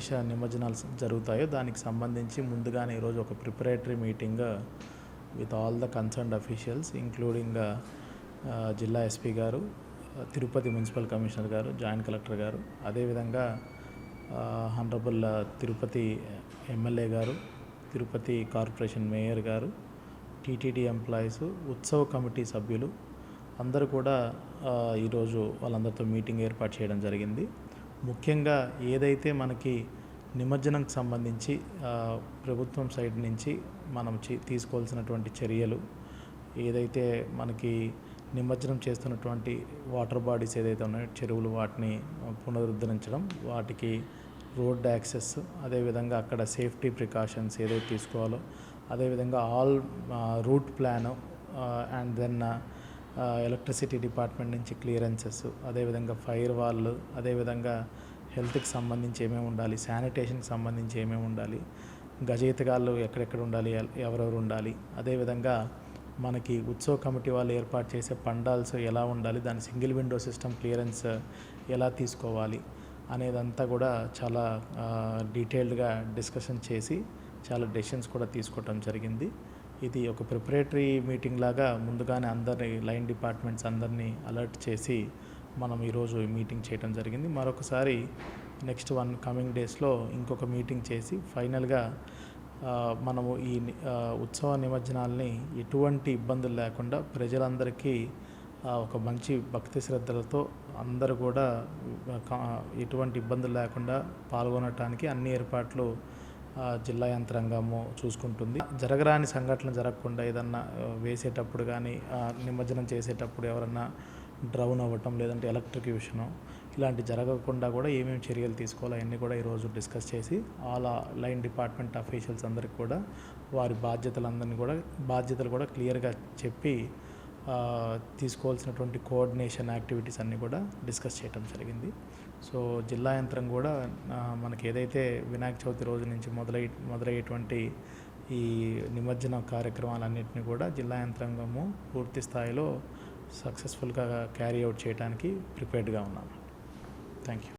గణేష నిమజ్జనాలు జరుగుతాయో దానికి సంబంధించి ముందుగానే ఈరోజు ఒక preparatory meeting with all the concerned officials including జిల్లా ఎస్పీ గారు తిరుపతి మున్సిపల్ కమిషనర్ గారు జాయింట్ కలెక్టర్ గారు అదేవిధంగా హండ్రబుల్ తిరుపతి ఎమ్మెల్యే గారు తిరుపతి కార్పొరేషన్ మేయర్ గారు టీటీడీ ఎంప్లాయీస్ ఉత్సవ కమిటీ సభ్యులు అందరూ కూడా ఈరోజు వాళ్ళందరితో మీటింగ్ ఏర్పాటు చేయడం జరిగింది. ముఖ్యంగా ఏదైతే మనకి నిమజ్జనంకి సంబంధించి ప్రభుత్వం సైడ్ నుంచి మనం తీసుకోవాల్సినటువంటి చర్యలు ఏదైతే మనకి నిమజ్జనం చేస్తున్నటువంటి వాటర్ బాడీస్ ఏదైతే ఉన్నాయో చెరువులు వాటిని పునరుద్ధరించడం వాటికి రోడ్ యాక్సెస్ అదేవిధంగా అక్కడ సేఫ్టీ ప్రికాషన్స్ ఏదైతే తీసుకోవాలో అదేవిధంగా all route plan and then electricity department నుంచి క్లియరెన్సెస్ అదేవిధంగా ఫైర్ వాళ్ళు అదేవిధంగా హెల్త్కి సంబంధించి ఏమేమి ఉండాలి శానిటేషన్కి సంబంధించి ఏమేమి ఉండాలి గజయితగాళ్ళు ఎక్కడెక్కడ ఉండాలి ఎవరెవరు ఉండాలి అదేవిధంగా మనకి ఉత్సవ కమిటీ వాళ్ళు ఏర్పాటు చేసే పండాల్స్ ఎలా ఉండాలి దాని సింగిల్ విండో సిస్టమ్ క్లియరెన్స్ ఎలా తీసుకోవాలి అనేదంతా కూడా చాలా డీటెయిల్డ్గా డిస్కషన్ చేసి చాలా డెసిషన్స్ కూడా తీసుకోవటం జరిగింది. ఇది ఒక ప్రిపరేటరీ మీటింగ్ లాగా ముందుగానే అందరినీ లైన్ డిపార్ట్మెంట్స్ అందరినీ అలర్ట్ చేసి మనం ఈరోజు ఈ మీటింగ్ చేయడం జరిగింది. మరొకసారి నెక్స్ట్ వన్ కమింగ్ డేస్లో ఇంకొక మీటింగ్ చేసి ఫైనల్గా మనము ఈ ఉత్సవ నిమజ్జనాల్ని ఎటువంటి ఇబ్బందులు లేకుండా ప్రజలందరికీ ఒక మంచి భక్తి శ్రద్ధలతో అందరూ కూడా ఎటువంటి ఇబ్బందులు లేకుండా పాల్గొనటానికి అన్ని ఏర్పాట్లు జిల్లా యంత్రాంగము చూసుకుంటుంది. జరగరాని సంఘటనలు జరగకుండా ఏదన్నా వేసేటప్పుడు కానీ నిమజ్జనం చేసేటప్పుడు ఎవరన్నా డ్రౌన్ అవ్వటం లేదంటే ఎలక్ట్రిక్యూషను ఇలాంటి జరగకుండా కూడా ఏమేమి చర్యలు తీసుకోవాలో అవన్నీ కూడా ఈరోజు డిస్కస్ చేసి ఆల్ లైన్ డిపార్ట్మెంట్ అఫీషియల్స్ అందరికి కూడా వారి బాధ్యతలందరినీ కూడా బాధ్యతలు కూడా క్లియర్గా చెప్పి తీసుకోవాల్సినటువంటి కోఆర్డినేషన్ యాక్టివిటీస్ అన్నీ కూడా డిస్కస్ చేయడం జరిగింది. సో జిల్లా యంత్రం కూడా మనకి ఏదైతే వినాయక చవితి రోజు నుంచి మొదలై మొదలయ్యేటువంటి ఈ నిమజ్జన కార్యక్రమాలన్నింటినీ కూడా జిల్లా యంత్రాంగము పూర్తి స్థాయిలో సక్సెస్ఫుల్గా క్యారీ అవుట్ చేయడానికి ప్రిపేర్డ్గా ఉన్నాము. Thank you